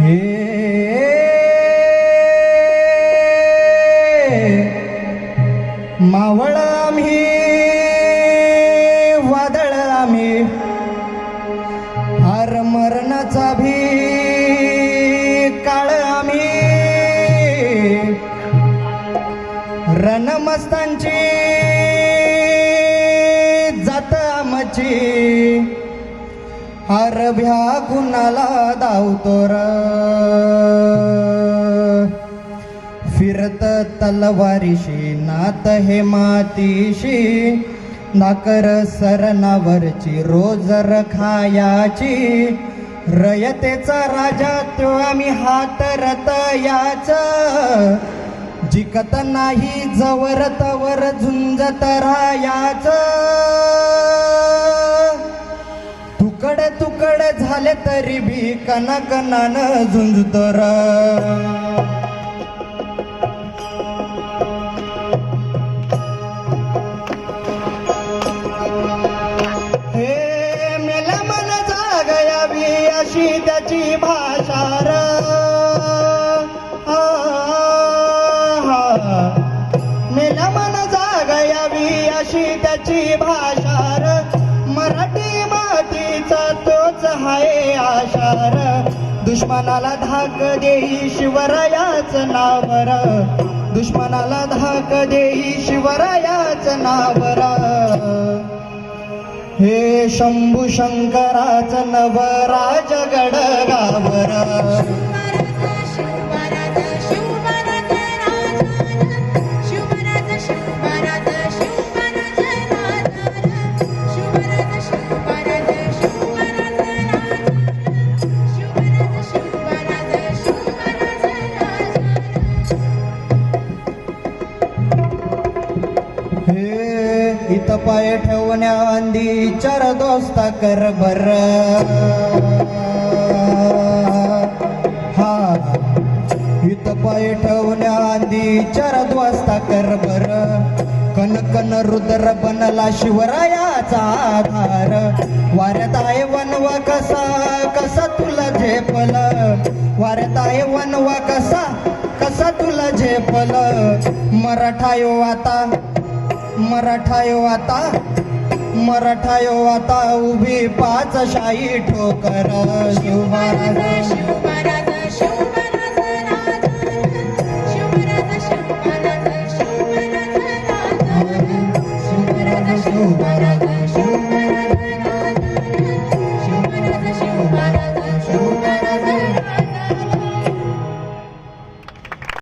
हे. मावळ आम्ही वादळ आम्ही हार मरणाचा भी काळ आम्ही. रणमस्तांची जात आमची. हरभ्या कुणाला धावतो र? फिरत तलवारीशी नात हे मातीशी नाकर सरणावरची रोज रखायाची. रयतेचा राजा तो आम्ही हात रतयाच. जिकत नाही जवर तवर झुंजत रायाच. झाले तरी भी कनकनान झुंजतो तर हे मेला मन जागयावी अशी त्याची भाषा र मेला मन जागयावी अशी त्याची भाषा दुश्मनाला धाक देई शिवरायाच नावर. दुश्मनाला धाक देई शिवरायाच नावर. हे शंभू शंकराच नवराज गडगावर हे इथं पाय ठेवण्या अंदी चार दोस्ता कर बर. हा इथं पाय ठेवण्या अंदी चार दोस्ता कर बर. कन कन रुद्र बनला शिवरायाचा आधार. वाऱ्यात आहे वनवा कसा कसा तुला झेपल? वाऱ्यात आहे वनवा कसा कसा तुला झेपल? मराठा यो आता मराठा यो आता मराठा यो आता उभी पाच शाही ठोकर शिवराज शिवराज शिवराज राजा शिवराज शिवराज शिवराज शिवराज शिवराज शिवराज